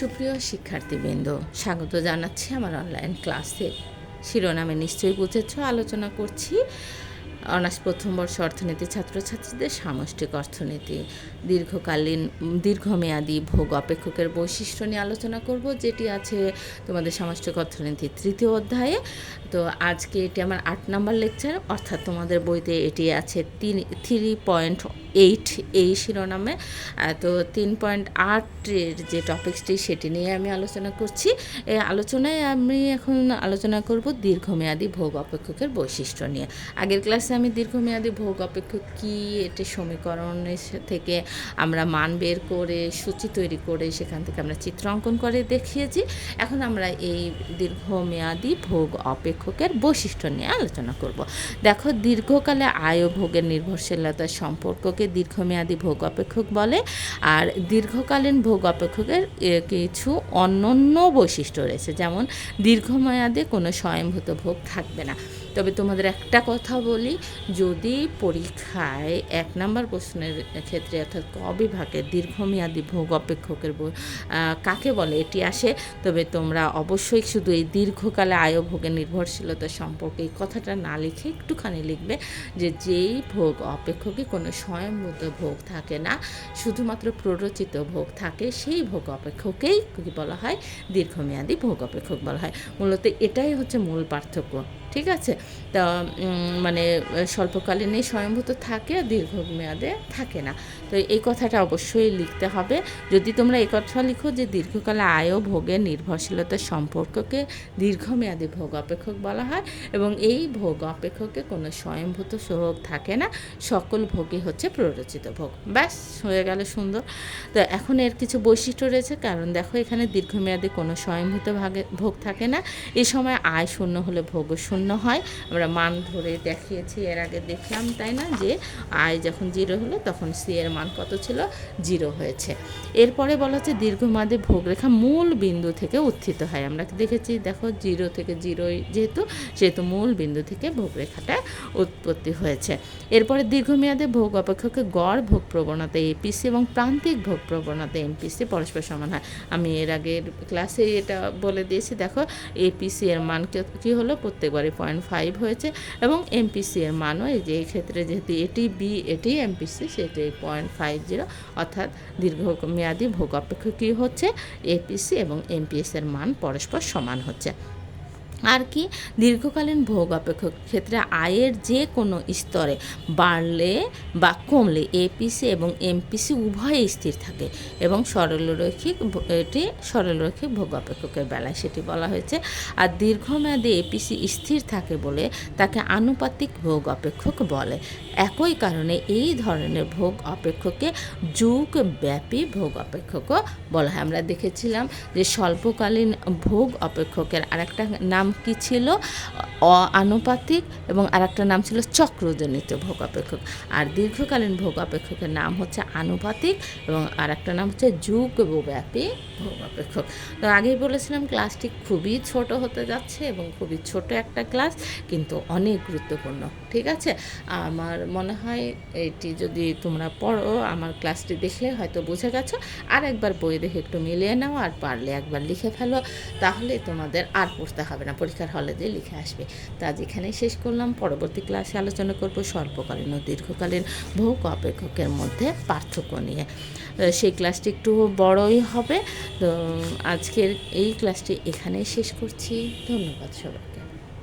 সুপ্রিয় শিক্ষার্থীবৃন্দ, স্বাগত জানাচ্ছি আমার অনলাইন ক্লাসে শিরোনামে নিশ্চয়ই বুঝেছ, আলোচনা করছি অনার্স প্রথম বর্ষ অর্থনীতি ছাত্রছাত্রীদের সামষ্টিক অর্থনীতি। দীর্ঘকালীন, দীর্ঘমেয়াদী ভোগ অপেক্ষকের বৈশিষ্ট্য নিয়ে আলোচনা করব, যেটি আছে তোমাদের সামষ্টিক অর্থনীতি তৃতীয় অধ্যায়ে। তো আজকে এটি আমার আট নাম্বার লেকচার অর্থাৎ তোমাদের বইতে এটি আছে তিন থ্রি পয়েন্ট এইট এই শিরোনামে তো তিন পয়েন্ট আটের যে টপিক্সটি সেটি নিয়ে আমি আলোচনা করছি। এই আলোচনায় আমি এখন আলোচনা করব দীর্ঘমেয়াদী ভোগ অপেক্ষকের বৈশিষ্ট্য নিয়ে। আগের ক্লাসে আমি দীর্ঘমেয়াদী ভোগ অপেক্ষক কী, এটি সমীকরণের থেকে আমরা মান বের করে, সূচি তৈরি করে সেখান থেকে আমরা চিত্র অঙ্কন করে দেখিয়েছি। এখন আমরা এই দীর্ঘমেয়াদী ভোগ অপেক্ষকের বৈশিষ্ট্য নিয়ে আলোচনা করব। দেখো, দীর্ঘকালে আয় ভোগের নির্ভরশীলতার সম্পর্ককে দীর্ঘমেয়াদী ভোগ অপেক্ষক বলে, আর দীর্ঘকালীন ভোগ অপেক্ষকের কিছু অনন্য বৈশিষ্ট্য রয়েছে। যেমন, দীর্ঘমেয়াদে কোনো স্বয়ংভূত ভোগ থাকবে না। তবে তোমাদের একটা কথা বলি, যদি পরীক্ষায় এক নাম্বার প্রশ্নের ক্ষেত্রে অর্থাৎ ক বিভাগে দীর্ঘমেয়াদী ভোগ অপেক্ষকের কাকে বলে এটি আসে? তবে তোমরা অবশ্যই শুধু এই দীর্ঘকালে আয় ভোগের নির্ভরশীলতা সম্পর্কে এই কথাটা না লিখে একটুখানি লিখবে যে যেই ভোগ অপেক্ষকে কোনো স্বয়ংভূত ভোগ থাকে না, শুধুমাত্র প্ররোচিত ভোগ থাকে, সেই ভোগ অপেক্ষকেই কী বলা হয়? দীর্ঘমেয়াদী ভোগ অপেক্ষক বলা হয়। মূলত এটাই হচ্ছে মূল পার্থক্য। ঠিক আছে? তা মানে আহ, স্বল্পকালীনে স্বয়ংভূত থাকে আর দীর্ঘমেয়াদে থাকে না। তো এই কথাটা অবশ্যই লিখতে হবে। যদি তোমরা এই কথা লিখো যে দীর্ঘকালে আয় ও ভোগের নির্ভরশীলতার সম্পর্ককে দীর্ঘমেয়াদী ভোগ অপেক্ষক বলা হয় এবং এই ভোগ অপেক্ষকে কোনো স্বয়ংভূত ভোগ থাকে না। সকল ভোগই হচ্ছে প্ররোচিত ভোগ। ব্যাস হয়ে গেল সুন্দর। তো এখন এর কিছু বৈশিষ্ট্য রয়েছে। কারণ দেখো এখানে দীর্ঘমেয়াদী কোনো স্বয়ংভূত ভাগে ভোগ থাকে না। এই সময় আয় শূন্য হলে ভোগও শূন্য হয়। আমরা মান ধরে দেখিয়েছি, এর আগে দেখলাম, তাই না? যে আয় যখন জিরো হলো, তখন সি এর মান কত ছিল? জিরো হয়েছে। এরপরে বলা হচ্ছে দীর্ঘমেয়াদী ভোগরেখা মূল বিন্দু থেকে উত্থিত হয়। আমরা দেখেছি? দেখো জিরো থেকে জিরোই যেহেতু, সেহেতু মূল বিন্দু থেকে ভোগরেখাটা উৎপত্তি হয়েছে। এরপরে দীর্ঘমেয়াদে ভোগ অপেক্ষকে গড় ভোগ প্রবণতা এপিসি এবং প্রান্তিক ভোগ প্রবণতা এমপিসি পরস্পর সমান হয়। আমি এর আগের ক্লাসে এটা বলে দিয়েছি। দেখো এপিসি এর মান কি হলো? প্রত্যেকবারে পয়েন্ট ফাইভ হয়েছে এবং এমপিসি এর মানও এই যে এই ক্ষেত্রে যেহেতু এটি বি, এটি এমপিসি, সেটি পয়েন্ট ফাইভ জিরো, অর্থাৎ দীর্ঘমেয়াদী ভোগ অপেক্ষক কী হচ্ছে, এপিসি এবং এমপিএস এর মান পরস্পর সমান হচ্ছে। আর কি? দীর্ঘকালীন ভোগ অপেক্ষক ক্ষেত্রে আয়ের যে কোনো স্তরে বাড়লে বা কমলে এপিসি এবং এমপিসি উভয়ই স্থির থাকে এবং সরলরৈখিক এটি সরলরৈখিক ভোগ অপেক্ষকের বেলায় সেটি বলা হয়েছে। আর দীর্ঘমেয়াদী এপিসি স্থির থাকে বলে তাকে আনুপাতিক ভোগ অপেক্ষক বলে। একই কারণে এই ধরনের ভোগ অপেক্ষককে যুগব্যাপী ভোগ অপেক্ষকও বলা হয়। আমরা দেখেছিলাম যে স্বল্পকালীন ভোগ অপেক্ষকের আরেকটা নাম কি ছিল। আনুপাতিক এবং আরেকটা নাম ছিল চক্রজনিত ভোগ অপেক্ষক আর দীর্ঘকালীন ভোগ অপেক্ষকের নাম হচ্ছে আনুপাতিক এবং আরেকটা নাম হচ্ছে যুগব্যাপী ভোগ অপেক্ষক তো আগেই বলেছিলাম, ক্লাসটি খুবই ছোট হতে যাচ্ছে এবং খুবই ছোট একটা ক্লাস, কিন্তু অনেক গুরুত্বপূর্ণ, ঠিক আছে? আমার মনে হয় এটি যদি তোমরা পড়ো, আমার ক্লাসটি দেখলে হয়তো বুঝে গেছো, আর একবার বই দেখে একটু মিলিয়ে নাও, আর পারলে একবার লিখে ফেলো, তাহলে তোমাদের আর পড়তে হবে না, পরীক্ষার হলে দিয়ে লিখে আসবে। তা আজ এখানেই শেষ করলাম, পরবর্তী ক্লাসে আলোচনা করব স্বল্পকালীন ও দীর্ঘকালীন ভোগ অপেক্ষকের মধ্যে পার্থক্য নিয়ে। সেই ক্লাসটি একটু বড়ই হবে। তো, আজকের এই ক্লাসটি এখানেই শেষ করছি। ধন্যবাদ সবাইকে